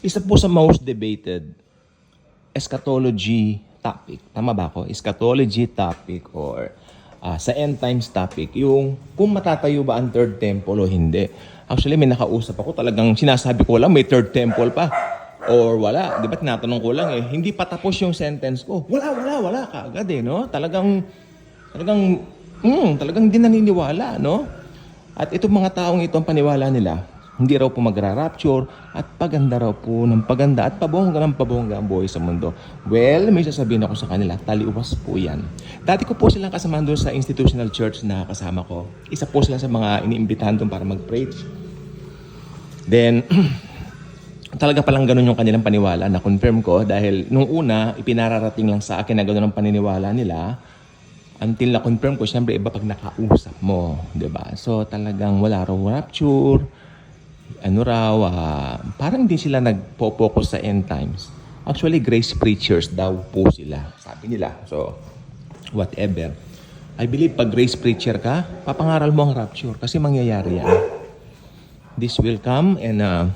Isa po sa most debated eschatology topic. Tama ba ako? Eschatology topic or ah, sa end times topic, yung kung matatayo ba ang third temple o hindi. Actually, may nakausap ako, talagang sinasabi ko lang, may third temple pa. Or wala. Di ba tinatanong ko lang eh, hindi pa tapos yung sentence ko. Wala, wala, wala kaagad eh, no? Talagang, talagang, hmm, talagang hindi naniniwala, no? At itong mga taong ito ang paniwala nila, hindi raw po magra-rapture at paganda raw po ng paganda at pabongga ng pabongga ang buhay sa mundo. Well, may sasabihin ako sa kanila, taliwas po yan. Dati ko po silang kasama doon sa institutional church na kasama ko. Isa po sila sa mga iniimbitahan doon para mag-preach. Then, talaga palang ganun yung kanilang paniwala. Na-confirm ko dahil nung una, ipinararating lang sa akin na ganun ang paniniwala nila. Until na-confirm ko, syempre iba pag nakausap mo, 'di ba? So talagang wala raw rapture, ano raw, ah, parang di sila nagpo-focus sa end times. Actually, grace preachers daw po sila, sabi nila. So, whatever. I believe pag grace preacher ka, papangaral mo ang rapture kasi mangyayari yan. This will come and uh,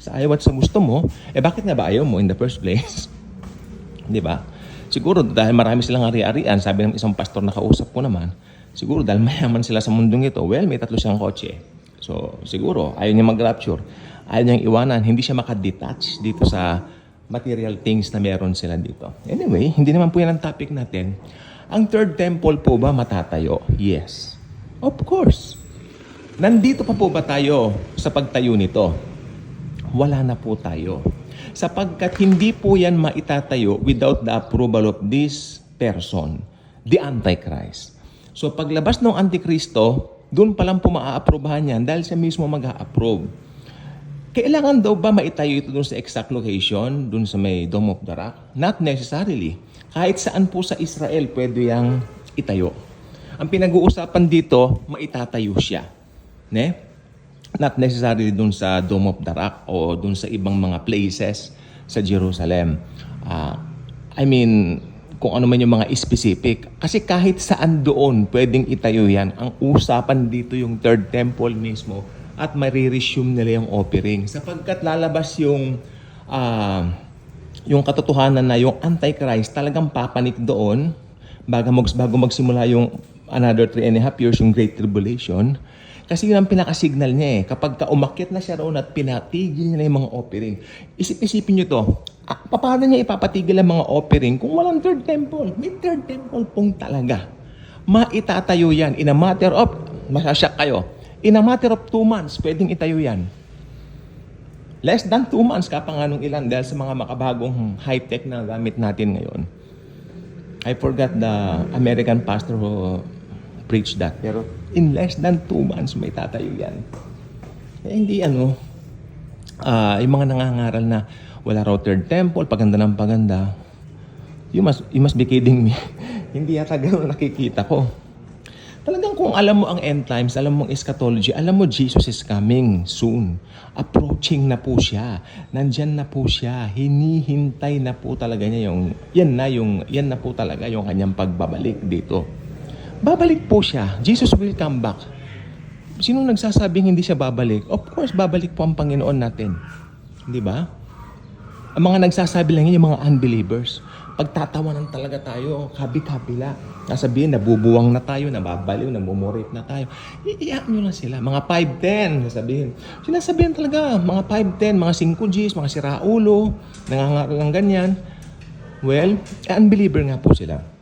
sa ayaw at sa gusto mo, eh bakit nga ba ayaw mo in the first place? Di ba? Siguro dahil marami silang ari-arian, sabi ng isang pastor na kausap ko naman, siguro dahil mayaman sila sa mundong ito, well, may tatlo siyang kotse. So, siguro, ayaw niya mag-rapture. Ayaw niyang iwanan. Hindi siya makadetach dito sa material things na meron sila dito. Anyway, hindi naman po yan ang topic natin. Ang third temple po ba matatayo? Yes. Of course. Nandito pa po ba tayo sa pagtayo nito? Wala na po tayo. Sapagkat hindi po yan maitatayo without the approval of this person, the Antichrist. So paglabas ng Antikristo, doon pa lang po maaaprubahan yan dahil siya mismo mag-a-approve. Kailangan daw ba maitayo ito doon sa exact location, doon sa may Dome of the Rock? Not necessarily. Kahit saan po sa Israel pwede yang itayo. Ang pinag-uusapan dito, maitatayo siya. Ne? Not necessarily doon sa Dome of the Rock o doon sa ibang mga places sa Jerusalem. Ah, I mean, kung ano man yung mga specific. Kasi kahit saan doon pwedeng itayo yan, ang usapan dito yung third temple mismo at mariresume nila yung offering. Sapagkat lalabas yung ah, yung katotohanan na yung Antichrist talagang papanik doon bago, mag, bago magsimula yung another three and a half years, yung Great Tribulation. Kasi yun ang pinakasignal niya eh. Kapag ka umakyat na siya roon at pinatigil niya na yung mga offering. Isip-isipin niyo to. Ah, paano niya ipapatigil ang mga offering kung walang third temple? May third temple pong talaga. Maitatayo yan. In a matter of, masasyak kayo. In a matter of two months, pwedeng itayo yan. Less than two months ka pa nga nung ilan dahil sa mga makabagong high-tech na gamit natin ngayon. I forgot the American pastor who preached that. Pero in less than two months, may tatayo yan. Eh, hindi ano, ah yung mga nangangaral na wala raw third temple, paganda ng paganda, you must, you must be kidding me. hindi yata ganun nakikita ko. Talagang kung alam mo ang end times, alam mo ang eschatology, alam mo Jesus is coming soon. Approaching na po siya. Nandyan na po siya. Hinihintay na po talaga niya yung, yan na yung, yan na po talaga yung kanyang pagbabalik dito. Babalik po siya. Jesus will come back. Sino nagsasabing hindi siya babalik? Of course, babalik po ang Panginoon natin. Di ba? Ang mga nagsasabi lang yun, yung mga unbelievers. Pagtatawanan talaga tayo, kabi-kabila. Nasabihin, nabubuwang na tayo, nababaliw, namumurip na tayo. Iiyak nyo lang sila. Mga 5'10", sasabihin. Sinasabihin talaga, mga 5'10", mga 5Gs, mga siraulo, nangangaral ng ganyan. Well, unbeliever nga po sila.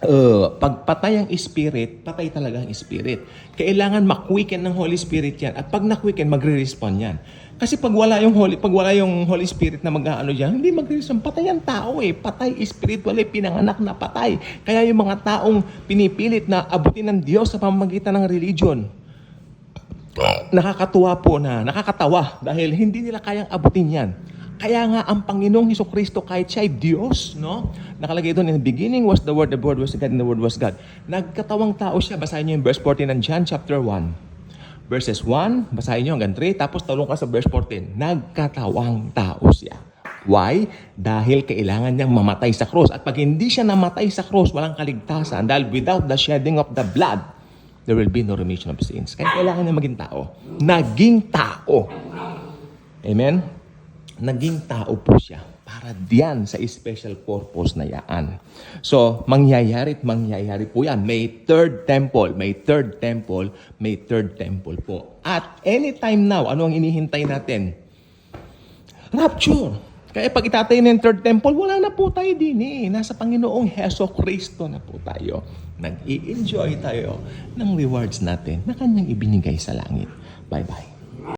Uh, pag patay ang spirit, patay talaga ang spirit. Kailangan makwiken ng Holy Spirit yan. At pag nakwiken, magre-respond yan. Kasi pag wala yung Holy, pag wala yung Holy Spirit na mag-ano diyan, hindi magre-respond. Patay ang tao eh. Patay spiritually, pinanganak na patay. Kaya yung mga taong pinipilit na abutin ng Diyos sa pamamagitan ng religion, nakakatuwa po na, nakakatawa dahil hindi nila kayang abutin yan. Kaya nga ang Panginoong Heso Kristo kahit siya ay Diyos, no? Nakalagay doon, in the beginning was the Word, the Word was God, and the Word was God. Nagkatawang tao siya. Basahin niyo yung verse 14 ng John chapter 1. Verses 1, basahin niyo hanggang 3, tapos talong ka sa verse 14. Nagkatawang tao siya. Why? Dahil kailangan niyang mamatay sa cross. At pag hindi siya namatay sa cross, walang kaligtasan. Dahil without the shedding of the blood, there will be no remission of sins. Kaya kailangan niya maging tao. Naging tao. Amen? Naging tao po siya para diyan sa special purpose na yaan. So, mangyayari at mangyayari po yan. May third temple, may third temple, may third temple po. At anytime now, ano ang inihintay natin? Rapture. Kaya pag itatayo na third temple, wala na po tayo din eh. Nasa Panginoong Heso Kristo na po tayo. Nag-i-enjoy tayo ng rewards natin na kanyang ibinigay sa langit. Bye-bye.